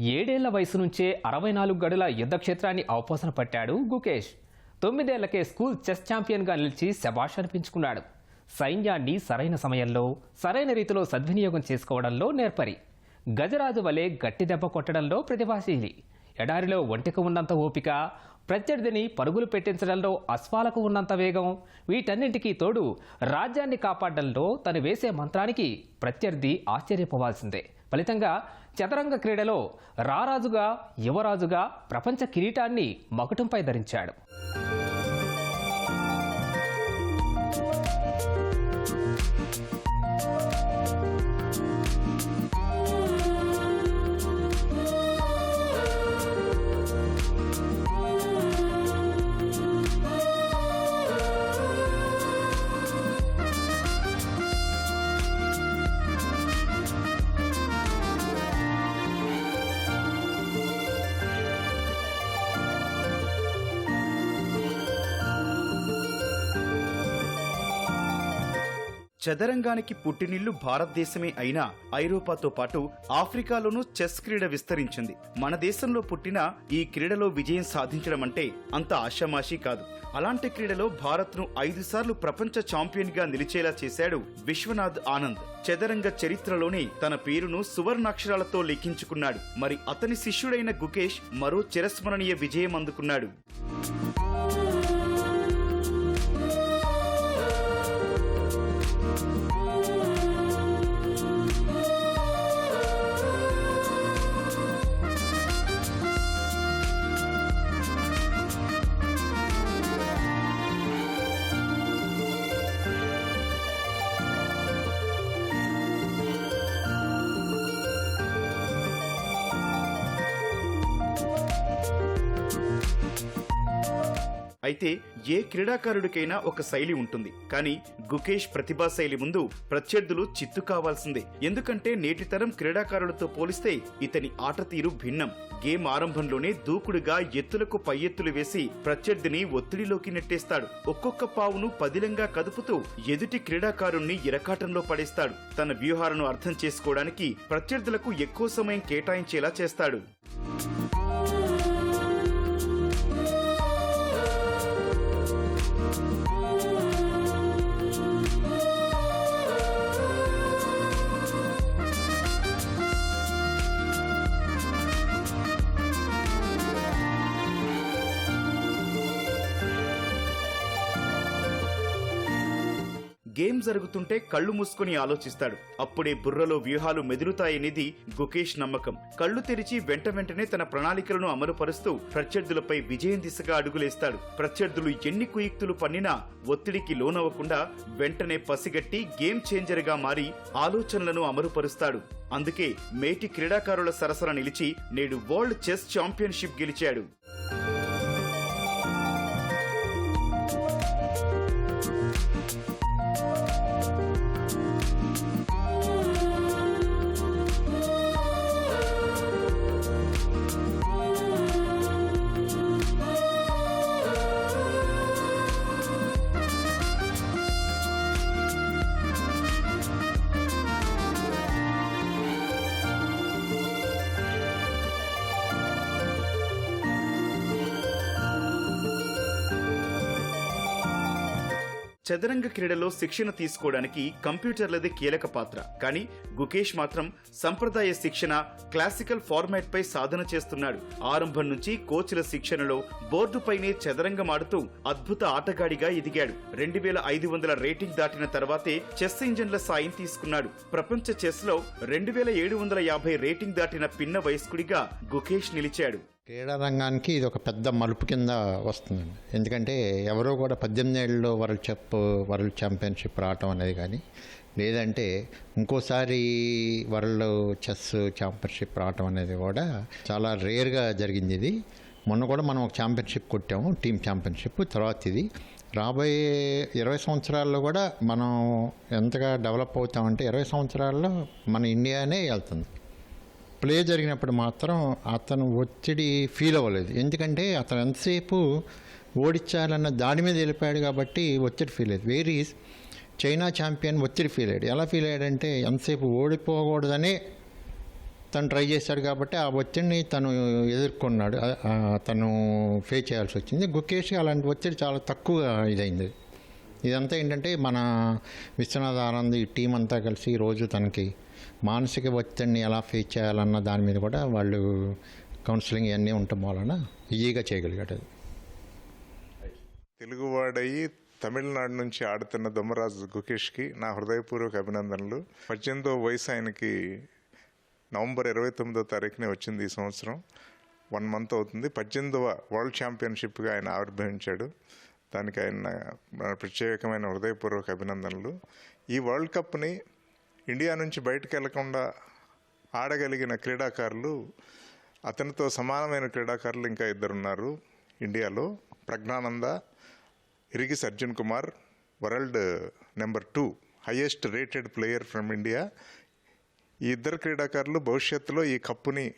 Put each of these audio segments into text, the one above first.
ఏడేళ్ళ వయసు నుంచే అరవై నాలుగు గడుల యుద్ధక్షేత్రాన్ని అవపోసన పట్టాడు గుకేష్. తొమ్మిదేళ్ళకే స్కూల్ చెస్ ఛాంపియన్గా నిలిచి శబాష్ అనిపించుకున్నాడు. సైన్యాన్ని సరైన సమయంలో సరైన రీతిలో సద్వినియోగం చేసుకోవడంలో నేర్పరి. గజరాజు వలె గట్టి దెబ్బ కొట్టడంలో ప్రతిభాశీలి. ఎడారిలో ఒంటికి ఉన్నంత ఓపిక ప్రత్యర్థిని పరుగులు పెట్టించడంలో అశ్వాలకు ఉన్నంత వేగం వీటన్నింటికీ తోడు రాజ్యాన్ని కాపాడడంలో తను వేసే మంత్రానికి ప్రత్యర్థి ఆశ్చర్యపోవాల్సిందే. ఫలితంగా చదరంగ క్రీడలో రారాజుగా యువరాజుగా ప్రపంచ కిరీటాన్ని మకుటంపై ధరించాడు. చదరంగానికి పుట్టినిల్లు భారతదేశమే అయినా ఐరోపాతో పాటు ఆఫ్రికాలోనూ చెస్ క్రీడ విస్తరించింది. మన దేశంలో పుట్టిన ఈ క్రీడలో విజయం సాధించడం అంటే అంత ఆషామాషీ కాదు. అలాంటి క్రీడలో భారత్ను ఐదు సార్లు ప్రపంచ ఛాంపియన్గా నిలిచేలా చేశాడు విశ్వనాథ్ ఆనంద్. చదరంగ చరిత్రలోనే తన పేరును సువర్ణాక్షరాలతో లిఖించుకున్నాడు. మరి అతని శిష్యుడైన గుకేష్ మరో చిరస్మరణీయ విజయం అందుకున్నాడు. అయితే ఏ క్రీడాకారుడికైనా ఒక శైలి ఉంటుంది. కానీ గుకేష్ ప్రతిభా శైలి ముందు ప్రత్యర్థులు చిత్తు కావాల్సిందే. ఎందుకంటే నేటి తరం క్రీడాకారులతో పోలిస్తే ఇతని ఆట తీరు భిన్నం. గేమ్ ఆరంభంలోనే దూకుడుగా ఎత్తులకు పై ఎత్తులు వేసి ప్రత్యర్థిని ఒత్తిడిలోకి నెట్టేస్తాడు. ఒక్కొక్క పావును పదిలంగా కదుపుతూ ఎదుటి క్రీడాకారుణ్ణి ఇరకాటంలో పడేస్తాడు. తన వ్యూహాలను అర్థం చేసుకోవడానికి ప్రత్యర్థులకు ఎక్కువ సమయం కేటాయించేలా చేస్తాడు. గేమ్ జరుగుతుంటే కళ్ళు మూసుకొని ఆలోచిస్తాడు. అప్పుడే బుర్రలో వ్యూహాలు మెదులుతాయనేది గుకేష్ నమ్మకం. కళ్ళు తెరిచి వెంట వెంటనే తన ప్రణాళికలను అమలుపరుస్తూ ప్రత్యర్థులపై విజయం దిశగా అడుగులేస్తాడు. ప్రత్యర్థులు ఎన్ని కుయుక్తులు పన్నినా ఒత్తిడికి లోనవ్వకుండా వెంటనే పసిగట్టి గేమ్ చేంజర్గా మారి ఆలోచనలను అమలుపరుస్తాడు. అందుకే మేటి క్రీడాకారుల సరసన నిలిచి నేడు వరల్డ్ చెస్ ఛాంపియన్షిప్ గెలిచాడు. చదరంగ క్రీడలో శిక్షణ తీసుకోవడానికి కంప్యూటర్లదే కీలక పాత్ర. కానీ గుకేష్ మాత్రం సంప్రదాయ శిక్షణ క్లాసికల్ ఫార్మాట్ పై సాధన చేస్తున్నాడు. ఆరంభం నుంచి కోచ్ల శిక్షణలో బోర్డుపైనే చదరంగం ఆడుతూ అద్భుత ఆటగాడిగా ఎదిగాడు. రెండు వేల ఐదు వందల రేటింగ్ దాటిన తర్వాతే చెస్ ఇంజన్ల సాయం తీసుకున్నాడు. ప్రపంచ చెస్లో రెండు వేల ఏడు వందల యాభై రేటింగ్ దాటిన పిన్న వయస్కుడిగా గుకేష్ నిలిచాడు. క్రీడా రంగానికి ఇది ఒక పెద్ద మలుపు కింద వస్తుందండి. ఎందుకంటే ఎవరో కూడా పద్దెనిమిది ఏళ్ళలో వరల్డ్ చెప్ వరల్డ్ ఛాంపియన్షిప్ రావటం అనేది కానీ లేదంటే ఇంకోసారి వరల్డ్ చెస్ ఛాంపియన్షిప్ రావటం అనేది కూడా చాలా రేర్గా జరిగింది ఇది. మొన్న కూడా మనం ఒక ఛాంపియన్షిప్ కొట్టాము టీమ్ ఛాంపియన్షిప్. తర్వాత ఇది రాబోయే ఇరవై సంవత్సరాల్లో కూడా మనం ఎంతగా డెవలప్ అవుతామంటే ఇరవై సంవత్సరాల్లో మన ఇండియానే వెళ్తుంది. ప్లే జరిగినప్పుడు మాత్రం అతను ఒత్తిడి ఫీల్ అవ్వలేదు. ఎందుకంటే అతను ఎంతసేపు ఓడించాలన్న దాని మీద వెళ్ళిపోయాడు కాబట్టి ఒత్తిడి ఫీల్ అయ్యేది వేరీ చైనా ఛాంపియన్ ఒత్తిడి ఫీల్ అయ్యాడు. ఎలా ఫీల్ అయ్యాడంటే ఎంతసేపు ఓడిపోకూడదనే తను ట్రై చేశాడు కాబట్టి ఆ ఒత్తిడిని తను ఎదుర్కొన్నాడు. తను ఫేస్ చేయాల్సి వచ్చింది. గుకేష్ అలాంటి ఒత్తిడి చాలా తక్కువ ఇదైంది. ఇదంతా ఏంటంటే మన విశ్వనాథ్ ఆనంద్ ఈ టీం అంతా కలిసి రోజు తనకి మానసిక ఒత్తిడిని ఎలా ఫేస్ చేయాలన్న దాని మీద కూడా వాళ్ళు కౌన్సిలింగ్ ఇవన్నీ ఉండటం వలన ఈజీగా చేయగలిగాడు తెలుగువాడయి తమిళనాడు నుంచి ఆడుతున్న దొమ్మరాజు గుకేష్కి నా హృదయపూర్వక అభినందనలు. పద్దెనిమిదో వయసు ఆయనకి నవంబర్ ఇరవై తొమ్మిదో తారీఖునే వచ్చింది ఈ సంవత్సరం. వన్ మంత్ అవుతుంది. పద్దెనిమిదవ వరల్డ్ ఛాంపియన్షిప్గా ఆయన ఆవిర్భవించాడు. దానికి ఆయన ప్రత్యేకమైన హృదయపూర్వక అభినందనలు. ఈ వరల్డ్ కప్ని ఇండియా నుంచి బయటకు వెళ్ళకుండా ఆడగలిగిన క్రీడాకారులు అతనితో సమానమైన క్రీడాకారులు ఇంకా ఇద్దరున్నారు. ఇండియాలో Praggnanandhaa Erigaisi Arjun Kumar world number two highest rated player from India. ఈ ఇద్దరు క్రీడాకారులు భవిష్యత్తులో ఈ కప్పుని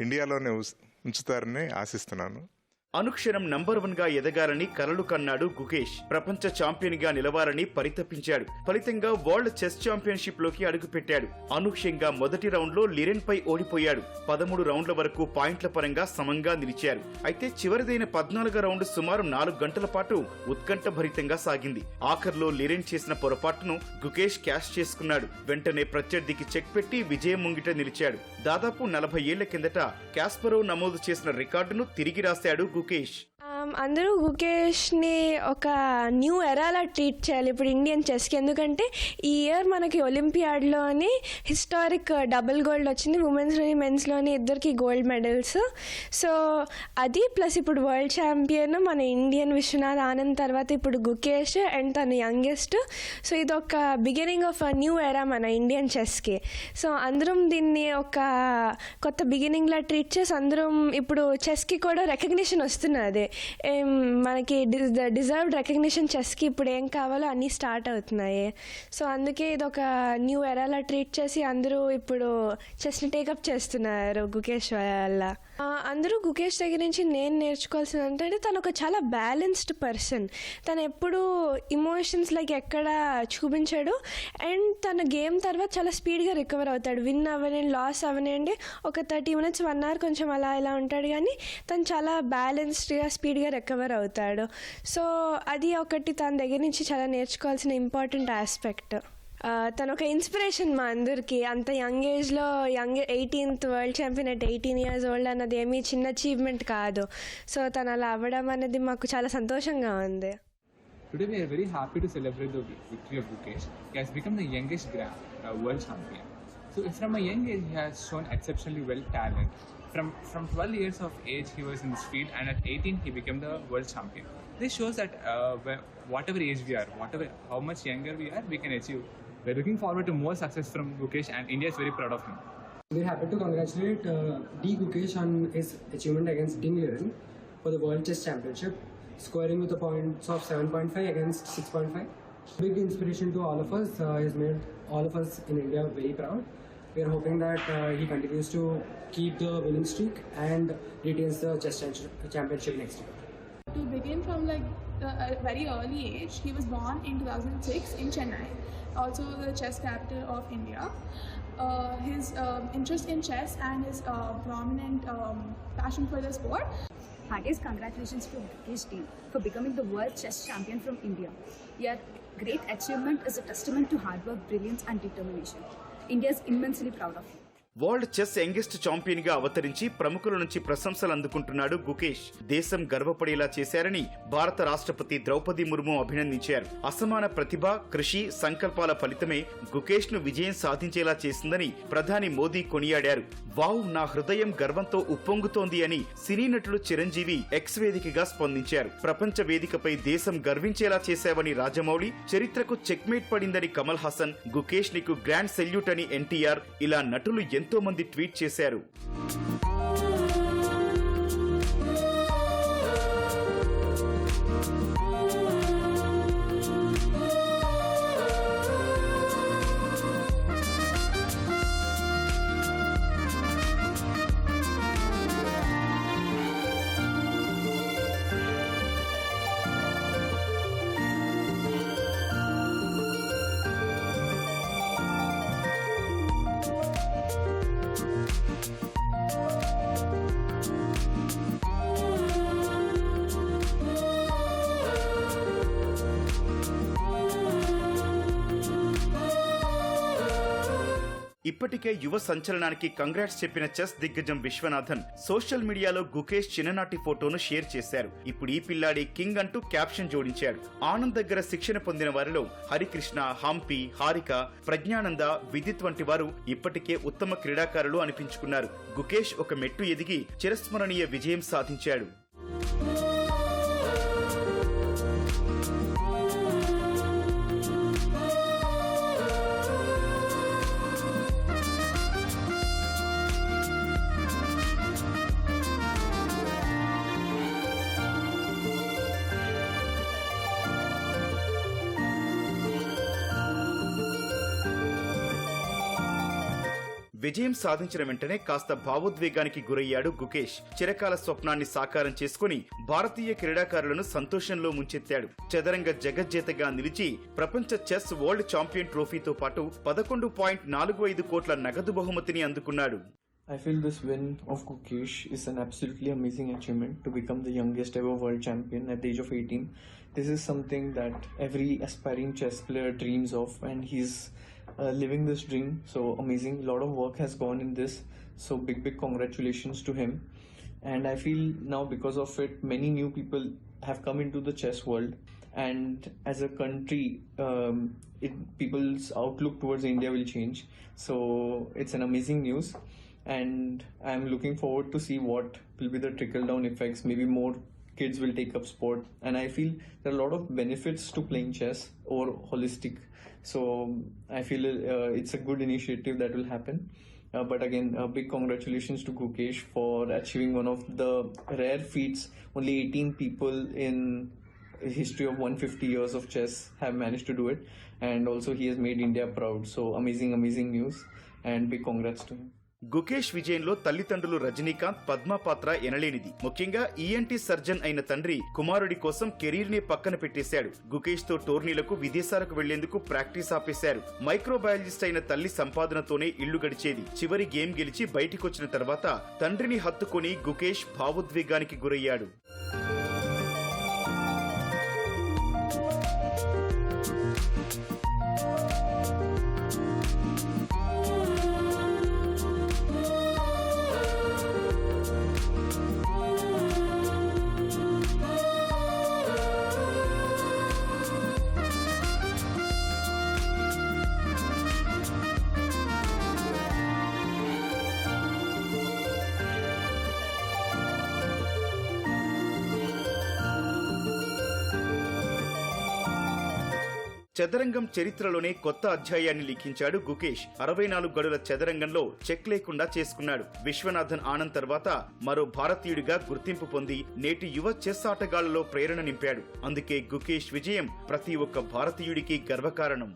ఇండియాలోనే ఉంచుతారని ఆశిస్తున్నాను. అనుక్షణం నంబర్ వన్గా ఎదగాలని కలలు కన్నాడు గుకేష్ ప్రపంచ ఛాంపియన్గా నిలవాలని పరితపించాడు. ఫలితంగా వరల్డ్ చెస్ ఛాంపియన్షిప్లోకి అడుగుపెట్టాడు. అనూహ్యంగా మొదటి రౌండ్లో లిరెన్ పై ఓడిపోయాడు. పదమూడు రౌండ్ల వరకు పాయింట్ల పరంగా సమంగా నిలిచారు. అయితే చివరిదైన పద్నాలుగో రౌండ్ సుమారు నాలుగు గంటల పాటు ఉత్కంఠ భరితంగా సాగింది. ఆఖర్లో లిరెన్ చేసిన పొరపాటును గుకేష్ క్యాష్ చేసుకున్నాడు. వెంటనే ప్రత్యర్థికి చెక్ పెట్టి విజయం ముంగిట నిలిచాడు. దాదాపు నలభై ఏళ్ళ కిందట క్యాస్పరో నమోదు చేసిన రికార్డును తిరిగి రాశాడు గుకేష్ Lokesh. Um, అందరూ గుకేష్ని ఒక న్యూ ఎరాలా ట్రీట్ చేయాలి ఇప్పుడు ఇండియన్ చెస్కి. ఎందుకంటే ఈ ఇయర్ మనకి ఒలింపియాడ్లోని హిస్టారిక్ uh, డబుల్ గోల్డ్ వచ్చింది. ఉమెన్స్లోని మెన్స్లోని ఇద్దరికి గోల్డ్ మెడల్స్. సో అది ప్లస్ ఇప్పుడు వరల్డ్ ఛాంపియన్ మన ఇండియన్ విశ్వనాథ్ ఆనంద్ తర్వాత ఇప్పుడు గుకేష్ అండ్ తన యంగెస్ట్. సో ఇది ఒక బిగినింగ్ ఆఫ్ న్యూ ఎరా మన ఇండియన్ చెస్కి. సో అందరం దీన్ని ఒక కొత్త బిగినింగ్లా ట్రీట్ చేసి అందరం ఇప్పుడు చెస్కి కూడా రికగ్నిషన్ వస్తున్నది. మనకి డిజర్వ్డ్ రికగ్నిషన్ చెస్కి ఇప్పుడు ఏం కావాలో అన్నీ స్టార్ట్ అవుతున్నాయి. సో అందుకే ఇది ఒక న్యూ ఎరాలా ట్రీట్ చేసి అందరూ ఇప్పుడు చెస్ని టేకప్ చేస్తున్నారు గుకేష్ వల్ల. అందరూ గుకేష్ దగ్గర నుంచి నేను నేర్చుకోవాల్సింది అంటే తను ఒక చాలా బ్యాలెన్స్డ్ పర్సన్ తను ఎప్పుడు ఇమోషన్స్ లైక్ ఎక్కడ చూపించాడు. అండ్ తన గేమ్ తర్వాత చాలా స్పీడ్గా రికవర్ అవుతాడు. విన్ అవ్వనండి లాస్ అవ్వనండి ఒక థర్టీ మినిట్స్ వన్ అవర్ కొంచెం అలా ఇలా ఉంటాడు కానీ తను చాలా బ్యాలెన్స్డ్గా స్పీడ్గా రికవర్ అవుతాడు. సో అది ఒకటి తన దగ్గర నుంచి చాలా నేర్చుకోవాల్సిన ఇంపార్టెంట్ ఆస్పెక్ట్ తను ఒక ఇన్స్పిరేషన్ మా అందరికి అంత యంగ్ ఏజ్లో young eighteenth world champion at eighteen years old అన్నది ఏమీ చిన్న అచీవ్మెంట్ కాదు సో తను అలా అవ్వడం అనేది మాకు చాలా సంతోషంగా ఉంది Today we are very happy to celebrate the victory of Gukesh. He has become the youngest grand, uh, world champion. So from a young age he has shown exceptionally well talent. From from 12 years of age he was in this field and at 18 he became the world champion. This shows that uh, where- whatever age we are, whatever how much younger we are, we can achieve. We're looking forward to more success from Gukesh and India is very proud of him. We're happy to congratulate uh, D. Gukesh on his achievement against Ding Liren for the World Chess Championship, scoring with the points of 7.5 against 6.5. Big inspiration to all of us. Uh, he's made all of us in India very proud. We are hoping that uh, he continues to keep the winning streak and retains the chess championship next year. To begin from like a very early age, he was born in 2006 in Chennai, also the chess capital of India. Uh, his um, interest in chess and his uh, prominent um, passion for the sport Heartiest congratulations to British team for becoming the world chess champion from India. Your great achievement is a testament to hard work, brilliance, and determination. India is immensely proud of you. World chess youngest ఛాంపియన్గా అవతరించి ప్రముఖుల నుంచి ప్రశంసలు అందుకుంటున్నాడు గుకేష్. దేశం గర్వపడేలా చేశారని భారత రాష్ట్రపతి ద్రౌపది ముర్ము అభినందించారు. అసమాన ప్రతిభ కృషి సంకల్పాల ఫలితమే గుకేష్ను విజయం సాధించేలా చేసిందని ప్రధాని మోదీ కొనియాడారు. వావ్ నా హృదయం గర్వంతో ఉప్పొంగుతోంది అని సినీ నటుడు చిరంజీవి ఎక్స్ వేదికగా స్పందించారు. ప్రపంచ వేదికపై దేశం గర్వించేలా చేశావని రాజమౌళి చరిత్రకు చెక్మేట్ పడిందని కమల్ హాసన్ గుకేష్ నీకు గ్రాండ్ సెల్యూట్ అని ఎన్టీఆర్ ఇలా నటులు ఎంత మంది ట్వీట్ చేశారు. ఇప్పటికే యువ సంచలనానికి కంగ్రాట్స్ చెప్పిన చెస్ దిగ్గజం విశ్వనాథన్ సోషల్ మీడియాలో గుకేష్ చిన్ననాటి ఫోటోను షేర్ చేశారు. ఇప్పుడు ఈ పిల్లాడి కింగ్ అంటూ క్యాప్షన్ జోడించాడు. ఆనంద్ దగ్గర శిక్షణ పొందిన వారిలో హరికృష్ణ హంపి హారిక ప్రజ్ఞానంద విదిత్ వంటి వారు ఇప్పటికే ఉత్తమ క్రీడాకారులు అనిపించుకున్నారు. గుకేష్ ఒక మెట్టు ఎదిగి చిరస్మరణీయ విజయం సాధించాడు. విజయం సాధించిన వెంటనే కాస్త భావోద్వేగానికి గురయ్యాడు గుకేష్ చిరకాల స్వప్నాన్ని సాకారం చేసుకుని భారతీయ క్రీడాకారులను సంతోషంలో ముంచెత్తాడు చదరంగ జగజ్జేతగా నిలిచి ప్రపంచ చెస్ వరల్డ్ ఛాంపియన్ ట్రోఫీతో పాటు పదకొండు పాయింట్ నాలుగు ఐదు కోట్ల నగదు బహుమతిని అందుకున్నాడు I feel this win of Kukesh is an absolutely amazing achievement to become the youngest ever world champion at the age of 18. This is something that every aspiring chess player dreams of, and he's uh, living this dream. So amazing. A lot of work has gone in this. So big, big congratulations to him. And I feel now because of it, many new people have come into the chess world. And as a country, um, it, people's outlook towards India will change. So it's an amazing news and I'm looking forward to see what will be the trickle down effects. Maybe more kids will take up sport, and I feel there are a lot of benefits to playing chess or holistic. So I feel uh, it's a good initiative that will happen. Uh, but again, a big congratulations to Gukesh for achieving one of the rare feats. Only 18 people in history of 150 years of chess have managed to do it, and also he has made India proud. So amazing, amazing news, and big congrats to him. Gukesh విజయంలో తల్లిదండ్రులు రజనీకాంత్ పద్మ పాత్ర ఎనలేనిది. ముఖ్యంగా ENT surgeon అయిన తండ్రి కుమారుడి కోసం కెరీర్ని పక్కన పెట్టేశాడు. గుకేష్తో టోర్నీలకు విదేశాలకు వెళ్ళేందుకు ప్రాక్టీస్ ఆపేశారు. మైక్రోబయాలజిస్ట్ అయిన తల్లి సంపాదనతోనే ఇల్లు గడిచేది. చివరి గేమ్ గెలిచి బయటికొచ్చిన తర్వాత తండ్రిని హత్తుకుని గుకేష్ భావోద్వేగానికి గురయ్యాడు. చదరంగం చరిత్రలోనే కొత్త అధ్యాయాన్ని లిఖించాడు గుకేష్. అరవై నాలుగు గడుల చదరంగంలో చెక్ లేకుండా చేసుకున్నాడు. విశ్వనాథన్ ఆనంద్ తర్వాత మరో భారతీయుడిగా గుర్తింపు పొంది నేటి యువ చెస్ ఆటగాళ్ళలో ప్రేరణ నింపాడు. అందుకే గుకేష్ విజయం ప్రతి ఒక్క భారతీయుడికి గర్వకారణం.